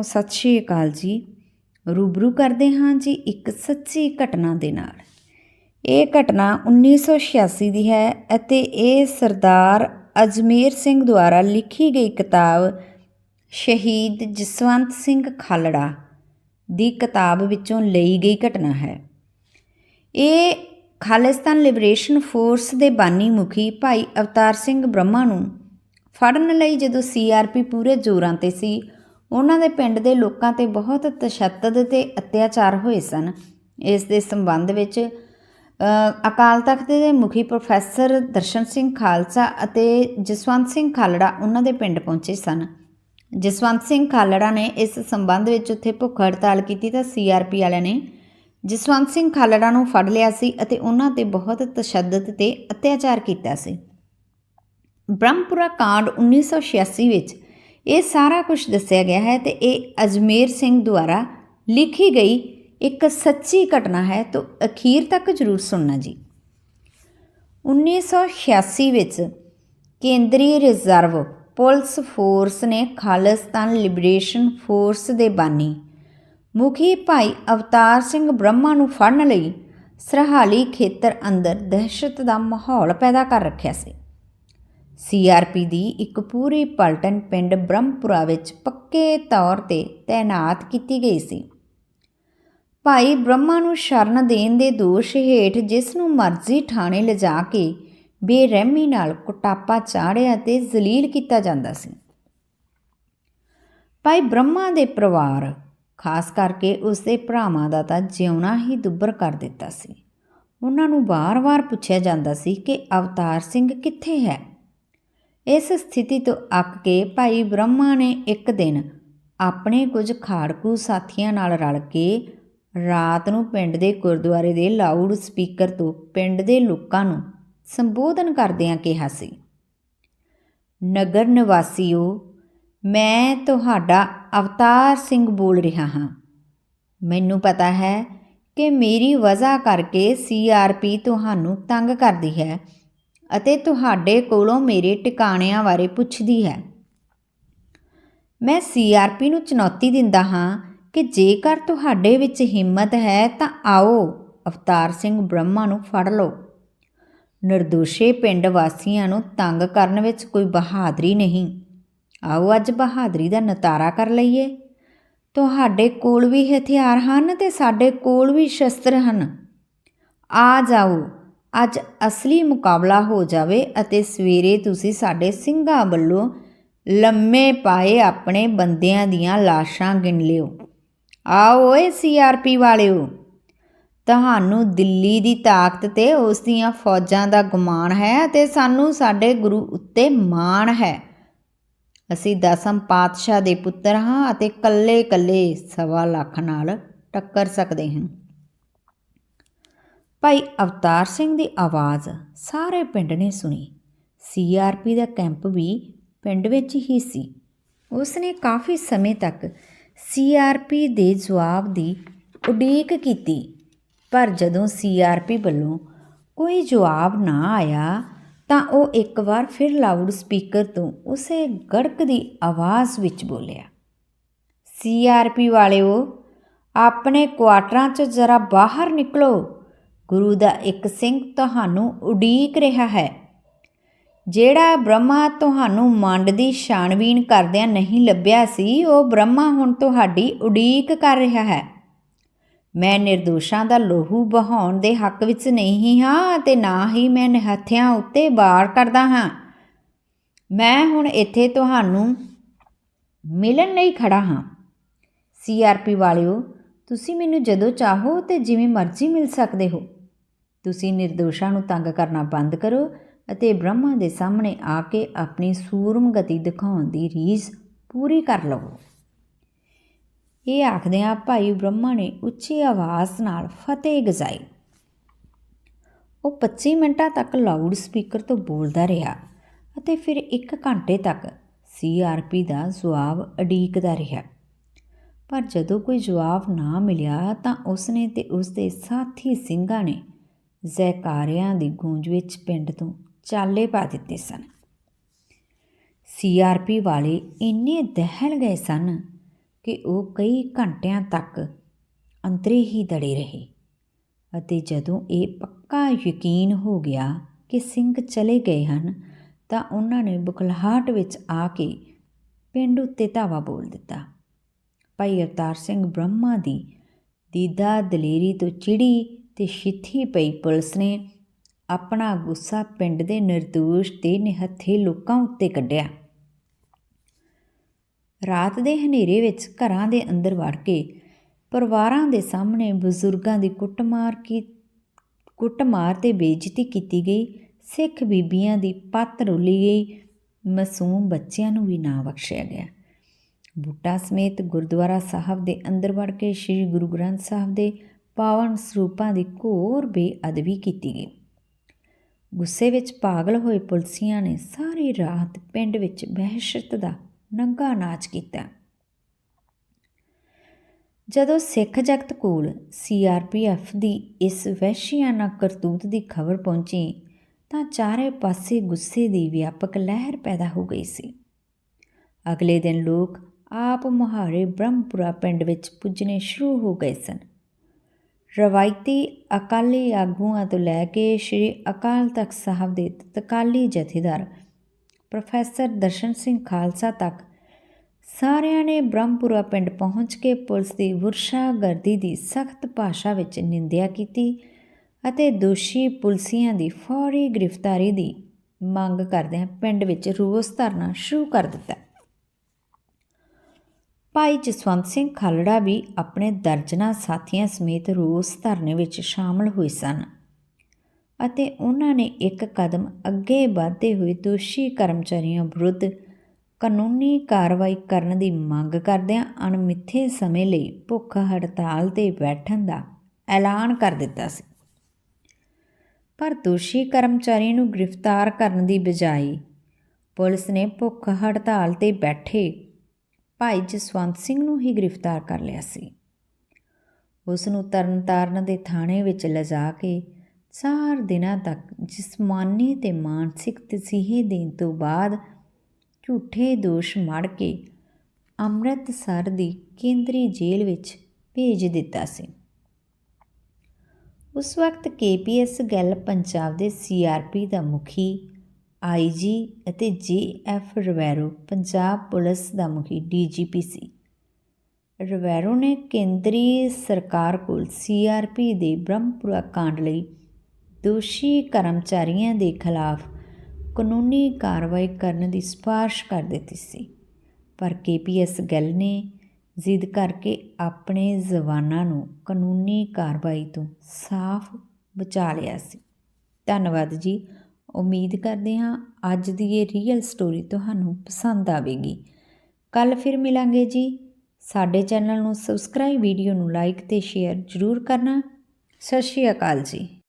ਸਤਿ ਸ਼੍ਰੀ ਅਕਾਲ ਜੀ। ਰੂਬਰੂ ਕਰਦੇ ਹਾਂ ਜੀ ਇੱਕ ਸੱਚੀ ਘਟਨਾ ਦੇ ਨਾਲ। ਇਹ ਘਟਨਾ 1986 ਦੀ ਹੈ ਅਤੇ ਇਹ ਸਰਦਾਰ ਅਜਮੇਰ ਸਿੰਘ ਦੁਆਰਾ ਲਿਖੀ ਗਈ ਕਿਤਾਬ ਸ਼ਹੀਦ ਜਸਵੰਤ ਸਿੰਘ ਖਾਲੜਾ ਦੀ ਕਿਤਾਬ ਵਿੱਚੋਂ ਲਈ ਗਈ ਘਟਨਾ ਹੈ। ਇਹ ਖਾਲਿਸਤਾਨ ਲਿਬਰੇਸ਼ਨ ਫੋਰਸ ਦੇ ਬਾਨੀ ਮੁਖੀ ਭਾਈ ਅਵਤਾਰ ਸਿੰਘ ਬ੍ਰਹਮਾ ਨੂੰ ਫੜਨ ਲਈ ਜਦੋਂ ਸੀਆਰਪੀ ਪੂਰੇ ਜ਼ੋਰਾਂ ਤੇ ਸੀ ਉਹਨਾਂ ਦੇ ਪਿੰਡ ਦੇ ਲੋਕਾਂ ਤੇ ਬਹੁਤ ਤਸ਼ੱਦਦ ਤੇ ਅਤਿਆਚਾਰ ਹੋਏ ਸਨ। ਇਸ ਦੇ ਸੰਬੰਧ ਵਿੱਚ ਅਕਾਲ ਤਖਤ ਦੇ ਮੁਖੀ ਪ੍ਰੋਫੈਸਰ ਦਰਸ਼ਨ ਸਿੰਘ ਖਾਲਸਾ ਅਤੇ ਜਸਵੰਤ ਸਿੰਘ ਖਾਲੜਾ ਉਹਨਾਂ ਦੇ ਪਿੰਡ ਪਹੁੰਚੇ ਸਨ। ਜਸਵੰਤ ਸਿੰਘ ਖਾਲੜਾ ਨੇ ਇਸ ਸੰਬੰਧ ਵਿੱਚ ਉੱਥੇ ਭੁੱਖ ਹੜਤਾਲ ਕੀਤੀ ਤਾਂ ਸੀਆਰਪੀ ਵਾਲਿਆਂ ਨੇ ਜਸਵੰਤ ਸਿੰਘ ਖਾਲੜਾ ਨੂੰ ਫੜ ਲਿਆ ਸੀ ਅਤੇ ਉਹਨਾਂ ਤੇ ਬਹੁਤ ਤਸ਼ੱਦਦ ਤੇ ਅਤਿਆਚਾਰ ਕੀਤਾ ਸੀ। ਬ੍ਰਹਮਪੁਰਾ ਕਾਂਡ 1986 ਵਿੱਚ ਇਹ ਸਾਰਾ ਕੁਝ ਦੱਸਿਆ ਗਿਆ ਹੈ ਤੇ ਇਹ ਅਜਮੇਰ ਸਿੰਘ ਦੁਆਰਾ ਲਿਖੀ ਗਈ ਇੱਕ ਸੱਚੀ ਘਟਨਾ ਹੈ, ਤੋਂ ਅਖੀਰ ਤੱਕ ਜ਼ਰੂਰ ਸੁਣਨਾ ਜੀ। 1986 ਵਿੱਚ ਕੇਂਦਰੀ ਰਿਜ਼ਰਵ ਪੁਲਿਸ ਫੋਰਸ ਨੇ ਖਾਲਿਸਤਾਨ ਲਿਬਰੇਸ਼ਨ ਫੋਰਸ ਦੇ ਬਾਨੀ ਮੁਖੀ ਭਾਈ ਅਵਤਾਰ ਸਿੰਘ ਬ੍ਰਹਮਾ ਨੂੰ ਫੜਨ ਲਈ ਸਰਹਾਲੀ ਖੇਤਰ ਅੰਦਰ ਦਹਿਸ਼ਤ ਦਾ ਮਾਹੌਲ ਪੈਦਾ ਕਰ ਰੱਖਿਆ ਸੀ। ਸੀਆਰਪੀ ਦੀ ਇੱਕ ਪੂਰੀ ਪਲਟਨ ਪਿੰਡ ਬ੍ਰਹਮਪੁਰਾ ਵਿੱਚ ਪੱਕੇ ਤੌਰ ਤੇ ਤਾਇਨਾਤ ਕੀਤੀ ਗਈ ਸੀ। ਭਾਈ ਬ੍ਰਹਮਾ ਨੂੰ ਸ਼ਰਨ ਦੇਣ ਦੇ ਦੋਸ਼ ਹੇਠ ਜਿਸ ਨੂੰ ਮਰਜ਼ੀ ਥਾਣੇ ਲਿਜਾ ਕੇ ਬੇਰਹਿਮੀ ਨਾਲ ਕੁਟਾਪਾ ਚਾੜਿਆ ਤੇ ਜ਼ਲੀਲ ਕੀਤਾ ਜਾਂਦਾ ਸੀ। ਭਾਈ ਬ੍ਰਹਮਾ ਦੇ ਪਰਿਵਾਰ, ਖਾਸ ਕਰਕੇ ਉਸ ਦੇ ਭਰਾਵਾਂ ਦਾ ਤਾਂ ਜਿਉਣਾ ਹੀ ਦੁੱਬਰ ਕਰ ਦਿੱਤਾ ਸੀ। ਉਹਨਾਂ ਨੂੰ ਵਾਰ-ਵਾਰ ਪੁੱਛਿਆ ਜਾਂਦਾ ਸੀ ਕਿ ਅਵਤਾਰ ਸਿੰਘ ਕਿੱਥੇ ਹੈ? ਇਸ ਸਥਿਤੀ ਤੋਂ ਅੱਕ ਕੇ ਭਾਈ ਬ੍ਰਹਮਾ ਨੇ ਇੱਕ ਦਿਨ ਆਪਣੇ ਕੁਝ ਖਾੜਕੂ ਸਾਥੀਆਂ ਨਾਲ ਰਲ ਕੇ ਰਾਤ ਨੂੰ ਪਿੰਡ ਦੇ ਗੁਰਦੁਆਰੇ ਦੇ ਲਾਊਡ ਸਪੀਕਰ ਤੋਂ ਪਿੰਡ ਦੇ ਲੋਕਾਂ ਨੂੰ ਸੰਬੋਧਨ ਕਰਦਿਆਂ ਕਿਹਾ ਸੀ, ਨਗਰ ਨਿਵਾਸੀਓ, ਮੈਂ ਤੁਹਾਡਾ ਅਵਤਾਰ ਸਿੰਘ ਬੋਲ ਰਿਹਾ ਹਾਂ। ਮੈਨੂੰ ਪਤਾ ਹੈ ਕਿ ਮੇਰੀ ਵਜ੍ਹਾ ਕਰਕੇ ਸੀਆਰਪੀ ਤੁਹਾਨੂੰ ਤੰਗ ਕਰਦੀ ਹੈ ਅਤੇ ਤੁਹਾਡੇ ਕੋਲੋਂ ਮੇਰੇ ਟਿਕਾਣਿਆਂ ਬਾਰੇ ਪੁੱਛਦੀ ਹੈ। ਮੈਂ ਸੀਆਰਪੀ ਨੂੰ ਚੁਣੌਤੀ ਦਿੰਦਾ ਹਾਂ ਕਿ ਜੇਕਰ ਤੁਹਾਡੇ ਵਿੱਚ ਹਿੰਮਤ ਹੈ ਤਾਂ ਆਓ ਅਵਤਾਰ ਸਿੰਘ ਬ੍ਰਹਮਾ ਨੂੰ ਫੜ ਲਓ। ਨਿਰਦੋਸ਼ੇ ਪਿੰਡ ਵਾਸੀਆਂ ਨੂੰ ਤੰਗ ਕਰਨ ਵਿੱਚ ਕੋਈ ਬਹਾਦਰੀ ਨਹੀਂ। ਆਓ ਅੱਜ ਬਹਾਦਰੀ ਦਾ ਨਤਾਰਾ ਕਰ ਲਈਏ। ਤੁਹਾਡੇ ਕੋਲ ਵੀ ਹਥਿਆਰ ਹਨ ਤੇ ਸਾਡੇ ਕੋਲ ਵੀ ਸ਼ਸਤਰ ਹਨ। ਆ ਜਾਓ। ਅੱਜ ਅਸਲੀ ਮੁਕਾਬਲਾ ਹੋ ਜਾਵੇ ਅਤੇ ਸਵੇਰੇ ਤੁਸੀਂ ਸਾਡੇ ਸਿੰਘਾਂ ਵੱਲੋਂ ਲੰਮੇ ਪਾਏ ਆਪਣੇ ਬੰਦਿਆਂ ਦੀਆਂ ਲਾਸ਼ਾਂ ਗਿਣ ਲਿਓ। ਆਓ ਓਏ ਸੀਆਰਪੀ ਵਾਲਿਓ, ਤੁਹਾਨੂੰ ਦਿੱਲੀ ਦੀ ਤਾਕਤ ਤੇ ਉਸ ਦੀਆਂ ਫੌਜਾਂ ਦਾ ਗੁਮਾਨ ਹੈ ਅਤੇ ਸਾਨੂੰ ਸਾਡੇ ਗੁਰੂ ਉੱਤੇ ਮਾਣ ਹੈ। ਅਸੀਂ ਦਸਮ ਪਾਤਸ਼ਾਹ ਦੇ ਪੁੱਤਰ ਹਾਂ ਅਤੇ ਕੱਲੇ-ਕੱਲੇ ਸਵਾ ਲੱਖ ਨਾਲ ਟੱਕਰ ਸਕਦੇ ਹਾਂ। ਭਾਈ ਅਵਤਾਰ ਸਿੰਘ ਦੀ ਆਵਾਜ਼ ਸਾਰੇ ਪਿੰਡ ਨੇ ਸੁਣੀ। ਸੀਆਰਪੀ ਦਾ ਕੈਂਪ ਵੀ ਪਿੰਡ ਵਿੱਚ ਹੀ ਸੀ। ਉਸ ਨੇ ਕਾਫੀ ਸਮੇਂ ਤੱਕ ਸੀਆਰਪੀ ਦੇ ਜਵਾਬ ਦੀ ਉਡੀਕ ਕੀਤੀ। ਪਰ ਜਦੋਂ ਸੀਆਰਪੀ ਵੱਲੋਂ ਕੋਈ ਜਵਾਬ ਨਾ ਆਇਆ, ਤਾਂ ਉਹ ਇੱਕ ਵਾਰ ਫਿਰ ਲਾਊਡ ਸਪੀਕਰ ਤੋਂ ਉਸੇ ਗੜਕ ਦੀ ਆਵਾਜ਼ ਵਿੱਚ ਬੋਲਿਆ ਸੀਆਰਪੀ ਵਾਲਿਓ, ਆਪਣੇ ਕੁਆਟਰਾਂ 'ਚ ਜ਼ਰਾ ਬਾਹਰ ਨਿਕਲੋ। ਗੁਰੂ ਦਾ ਇੱਕ ਸਿੰਘ ਤੁਹਾਨੂੰ ਉਡੀਕ ਰਿਹਾ ਹੈ, ਜਿਹੜਾ ਬ੍ਰਹਮਾ ਤੁਹਾਨੂੰ ਮੰਡ ਦੀ ਛਾਣਬੀਨ ਕਰਦਿਆਂ ਨਹੀਂ ਲੱਭਿਆ ਸੀ, ਉਹ ਬ੍ਰਹਮਾ ਹੁਣ ਤੁਹਾਡੀ ਉਡੀਕ ਕਰ ਰਿਹਾ ਹੈ। ਮੈਂ ਨਿਰਦੋਸ਼ਾਂ ਦਾ ਲੋਹੂ ਬਹਾਉਣ ਦੇ ਹੱਕ ਵਿੱਚ ਨਹੀਂ ਹਾਂ ਅਤੇ ਨਾ ਹੀ ਮੈਂ ਨਿਹੱਥਿਆਂ ਉੱਤੇ ਵਾਰ ਕਰਦਾ ਹਾਂ। ਮੈਂ ਹੁਣ ਇੱਥੇ ਤੁਹਾਨੂੰ ਮਿਲਣ ਲਈ ਖੜਾ ਹਾਂ। ਸੀਆਰਪੀ ਵਾਲਿਓ, ਤੁਸੀਂ ਮੈਨੂੰ ਜਦੋਂ ਚਾਹੋ ਤੇ ਜਿਵੇਂ ਮਰਜ਼ੀ ਮਿਲ ਸਕਦੇ ਹੋ। ਤੁਸੀਂ ਨਿਰਦੋਸ਼ਾਂ ਨੂੰ ਤੰਗ ਕਰਨਾ ਬੰਦ ਕਰੋ ਅਤੇ ਬ੍ਰਹਮਾ ਦੇ ਸਾਹਮਣੇ ਆ ਕੇ ਆਪਣੀ ਸੂਰਮ ਗਤੀ ਦਿਖਾਉਣ ਦੀ ਰੀਸ ਪੂਰੀ ਕਰ ਲਵੋ। ਇਹ ਆਖਦਿਆਂ ਭਾਈ ਬ੍ਰਹਮਾ ਨੇ ਉੱਚੀ ਆਵਾਜ਼ ਨਾਲ ਫਤਿਹ ਗਜ਼ਾਈ। ਉਹ 25 ਮਿੰਟਾਂ ਤੱਕ ਲਾਊਡ ਸਪੀਕਰ ਤੋਂ ਬੋਲਦਾ ਰਿਹਾ ਅਤੇ ਫਿਰ 1 ਘੰਟੇ ਤੱਕ ਸੀਆਰਪੀ ਦਾ ਜਵਾਬ ਅਡੀਕਦਾ ਰਿਹਾ। ਪਰ ਜਦੋਂ ਕੋਈ ਜਵਾਬ ਨਾ ਮਿਲਿਆ ਤਾਂ ਉਸਨੇ ਤੇ ਉਸਦੇ ਸਾਥੀ ਸਿੰਘਾਂ ਨੇ ਜ਼ੈਕਾਰਿਆਂ ਦੀ ਗੂੰਜ ਵਿੱਚ ਪਿੰਡ ਤੋਂ ਚਾਲੇ ਪਾ ਦਿੱਤੇ ਸਨ। ਸੀਆਰਪੀ ਵਾਲੇ ਇੰਨੇ ਦਹਿਲ ਗਏ ਸਨ ਕਿ ਉਹ ਕਈ ਘੰਟਿਆਂ ਤੱਕ ਅੰਤਰੇ ਹੀ ਦੜੇ ਰਹੇ ਅਤੇ ਜਦੋਂ ਇਹ ਪੱਕਾ ਯਕੀਨ ਹੋ ਗਿਆ ਕਿ ਸਿੰਘ ਚਲੇ ਗਏ ਹਨ, ਤਾਂ ਉਹਨਾਂ ਨੇ ਬੁਖਲਾਹਟ ਵਿੱਚ ਆ ਕੇ ਪਿੰਡ ਉੱਤੇ ਧਾਵਾ ਬੋਲ ਦਿੱਤਾ। ਭਾਈ ਅਵਤਾਰ ਸਿੰਘ ਬ੍ਰਹਮਾ ਦੀ ਦੀਦਾ ਦਲੇਰੀ ਤੋਂ ਚਿੜੀ ਤੇ ਛਿੱਥੀ ਪਈ ਪੁਲਿਸ ਨੇ ਆਪਣਾ ਗੁੱਸਾ ਪਿੰਡ ਦੇ ਨਿਰਦੋਸ਼ ਤੇ ਨਿਹੱਥੇ ਲੋਕਾਂ ਉੱਤੇ ਕੱਢਿਆ। ਰਾਤ ਦੇ ਹਨੇਰੇ ਵਿੱਚ ਘਰਾਂ ਦੇ ਅੰਦਰ ਵੜ ਕੇ ਪਰਿਵਾਰਾਂ ਦੇ ਸਾਹਮਣੇ ਬਜ਼ੁਰਗਾਂ ਦੀ ਕੁੱਟਮਾਰ ਕੀ, ਕੁੱਟਮਾਰ ਤੇ ਬੇਇੱਜ਼ਤੀ ਕੀਤੀ ਗਈ। ਸਿੱਖ ਬੀਬੀਆਂ ਦੀ ਪੱਤ ਰੋਲੀ ਗਈ। ਮਾਸੂਮ ਬੱਚਿਆਂ ਨੂੰ ਵੀ ਨਾ ਬਖਸ਼ਿਆ ਗਿਆ। ਬੂਟਾ ਸਮੇਤ ਗੁਰਦੁਆਰਾ ਸਾਹਿਬ ਦੇ ਅੰਦਰ ਵੜ ਕੇ ਸ੍ਰੀ ਗੁਰੂ ਗ੍ਰੰਥ ਸਾਹਿਬ ਦੇ ਪਾਵਨ ਸਰੂਪਾਂ ਦੀ ਘੋਰ ਬੇਅਦਬੀ ਕੀਤੀ ਗਈ। ਗੁੱਸੇ ਵਿੱਚ ਪਾਗਲ ਹੋਏ ਪੁਲਸੀਆਂ ਨੇ ਸਾਰੀ ਰਾਤ ਪਿੰਡ ਵਿੱਚ ਵਹਿਸ਼ਤ ਦਾ ਨੰਗਾ ਨਾਚ ਕੀਤਾ। ਜਦੋਂ ਸਿੱਖ ਜਗਤ ਕੋਲ ਸੀਆਰਪੀਐਫ ਦੀ ਇਸ ਵਹਿਸ਼ੀਆਨਾ ਕਰਤੂਤ ਦੀ ਖਬਰ ਪਹੁੰਚੀ, ਤਾਂ ਚਾਰੇ ਪਾਸੇ ਗੁੱਸੇ ਦੀ ਵਿਆਪਕ ਲਹਿਰ ਪੈਦਾ ਹੋ ਗਈ ਸੀ। ਅਗਲੇ ਦਿਨ ਲੋਕ ਆਪ ਮੁਹਾਰੇ ਬ੍ਰਹਮਪੁਰਾ ਪਿੰਡ ਵਿੱਚ ਪੁੱਜਣੇ ਸ਼ੁਰੂ ਹੋ ਗਏ ਸਨ। ਰਵਾਇਤੀ ਅਕਾਲੀ ਆਗੂਆਂ ਤੋਂ ਲੈ ਕੇ ਸ੍ਰੀ ਅਕਾਲ ਤਖਤ ਸਾਹਿਬ ਦੇ ਤਤਕਾਲੀ ਜਥੇਦਾਰ ਪ੍ਰੋਫੈਸਰ ਦਰਸ਼ਨ ਸਿੰਘ ਖਾਲਸਾ ਤੱਕ ਸਾਰਿਆਂ ਨੇ ਬ੍ਰਹਮਪੁਰਾ ਪਿੰਡ ਪਹੁੰਚ ਕੇ ਪੁਲਿਸ ਦੀ ਵਰਸ਼ਾਗਰਦੀ ਦੀ ਸਖਤ ਭਾਸ਼ਾ ਵਿੱਚ ਨਿੰਦਿਆ ਕੀਤੀ ਅਤੇ ਦੋਸ਼ੀ ਪੁਲਸੀਆਂ ਦੀ ਫੌਰੀ ਗ੍ਰਿਫਤਾਰੀ ਦੀ ਮੰਗ ਕਰਦਿਆਂ ਪਿੰਡ ਵਿੱਚ ਰੋਸ ਧਰਨਾ ਸ਼ੁਰੂ ਕਰ ਦਿੱਤਾ। ਭਾਈ ਜਸਵੰਤ ਸਿੰਘ ਖਾਲੜਾ ਵੀ ਆਪਣੇ ਦਰਜਨਾ ਸਾਥੀਆਂ ਸਮੇਤ ਰੋਸ ਧਰਨੇ ਵਿੱਚ ਸ਼ਾਮਲ ਹੋਏ ਸਨ ਅਤੇ ਉਹਨਾਂ ਨੇ ਇੱਕ ਕਦਮ ਅੱਗੇ ਵਧਦੇ ਹੋਏ ਦੋਸ਼ੀ ਕਰਮਚਾਰੀਆਂ ਵਿਰੁੱਧ ਕਾਨੂੰਨੀ ਕਾਰਵਾਈ ਕਰਨ ਦੀ ਮੰਗ ਕਰਦਿਆਂ ਅਣਮਿੱਥੇ ਸਮੇਂ ਲਈ ਭੁੱਖ ਹੜਤਾਲ ਤੇ ਬੈਠਣ ਦਾ ਐਲਾਨ ਕਰ ਦਿੱਤਾ ਸੀ। ਪਰ ਦੋਸ਼ੀ ਕਰਮਚਾਰੀ ਨੂੰ ਗ੍ਰਿਫਤਾਰ ਕਰਨ ਦੀ ਬਜਾਏ ਪੁਲਿਸ ਨੇ ਭੁੱਖ ਹੜਤਾਲ ਤੇ ਬੈਠੇ ਭਾਈ ਜਸਵੰਤ ਸਿੰਘ ਨੂੰ ਹੀ ਗ੍ਰਿਫਤਾਰ ਕਰ ਲਿਆ ਸੀ। ਉਸ ਨੂੰ ਤਰਨਤਾਰਨ ਦੇ ਥਾਣੇ ਵਿੱਚ ਲਿਜਾ ਕੇ ਚਾਰ ਦਿਨਾਂ ਤੱਕ ਜਿਸਮਾਨੀ ਤੇ ਮਾਨਸਿਕ ਤਸੀਹੇ ਦੇਣ ਤੋਂ ਬਾਅਦ ਝੂਠੇ ਦੋਸ਼ ਮੜ ਕੇ ਅੰਮ੍ਰਿਤਸਰ ਦੀ ਕੇਂਦਰੀ ਜੇਲ੍ਹ ਵਿੱਚ ਭੇਜ ਦਿੱਤਾ ਸੀ। ਉਸ ਵਕਤ ਕੇਪੀਐਸ ਗੱਲ ਪੰਜਾਬ ਦੇ ਸੀਆਰਪੀ ਦਾ ਮੁਖੀ ਆਈਜੀ ਅਤੇ ਜੀਐਫ ਰਵੈਰੋ, ਪੰਜਾਬ ਪੁਲਿਸ ਦਾ ਮੁਖੀ ਡੀਜੀਪੀ ਸੀ। ਰਵੈਰੋ ਨੇ ਕੇਂਦਰੀ ਸਰਕਾਰ ਕੋਲ ਸੀਆਰਪੀ ਦੇ ਬ੍ਰਹਮਪੁਰਾ ਕਾਂਡ ਲਈ ਦੋਸ਼ੀ ਕਰਮਚਾਰੀਆਂ ਦੇ ਖਿਲਾਫ ਕਾਨੂੰਨੀ ਕਾਰਵਾਈ ਕਰਨ ਦੀ ਸਿਫਾਰਿਸ਼ ਕਰ ਦਿੱਤੀ ਸੀ। ਪਰ ਕੇਪੀਐਸ ਗੱਲ ਨੇ ਜ਼ਿੱਦ ਕਰਕੇ ਆਪਣੇ ਜ਼ਵਾਨਾਂ ਨੂੰ ਕਾਨੂੰਨੀ ਕਾਰਵਾਈ ਤੋਂ ਸਾਫ਼ ਬਚਾ ਲਿਆ ਸੀ। ਧੰਨਵਾਦ ਜੀ। ਉਮੀਦ ਕਰਦੇ ਹਾਂ ਅੱਜ ਦੀ ਇਹ ਰੀਅਲ ਸਟੋਰੀ ਤੁਹਾਨੂੰ ਪਸੰਦ ਆਵੇਗੀ। ਕੱਲ ਫਿਰ ਮਿਲਾਂਗੇ ਜੀ। ਸਾਡੇ ਚੈਨਲ ਨੂੰ ਸਬਸਕ੍ਰਾਈਬ ਵੀਡੀਓ ਨੂੰ ਲਾਈਕ ਤੇ ਸ਼ੇਅਰ ਜ਼ਰੂਰ ਕਰਨਾ। ਸਤਿ ਸ਼੍ਰੀ ਅਕਾਲ ਜੀ।